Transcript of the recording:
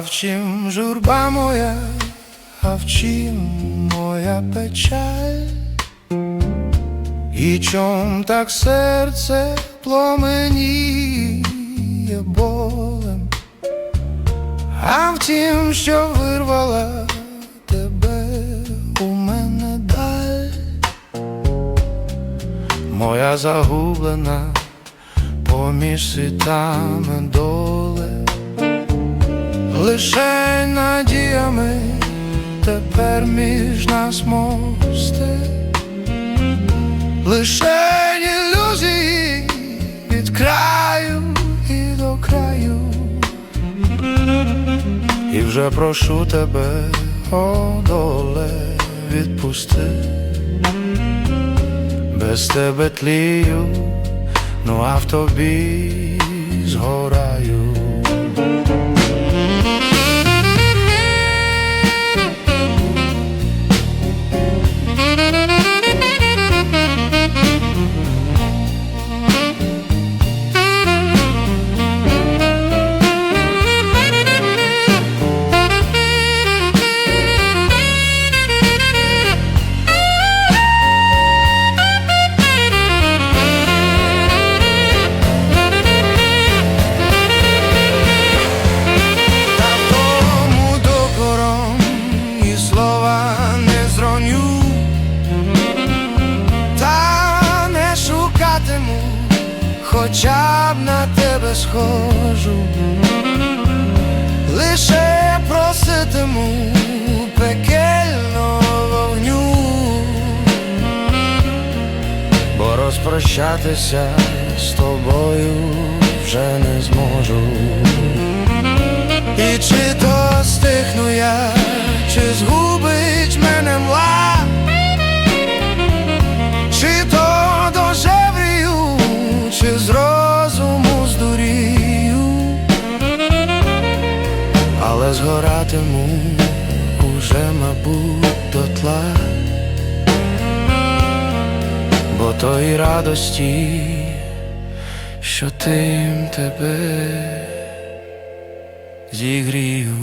А в чим журба моя, а в чим моя печаль? І чом так серце пломеніє болем? А в тім, що вирвала тебе у мене даль, моя загублена поміж світами доле, лише надіями тепер між нас мости, лише ілюзії від краю і до краю. І вже прошу тебе, о доле, відпусти, без тебе тлію, ну а в тобі на тебе схожу, лише проситиму пекельного вогню, бо розпрощатися з тобою вже не зможу. І чи то згоратиму уже, мабуть, дотла, бо тої радості, що тим тебе зігрію.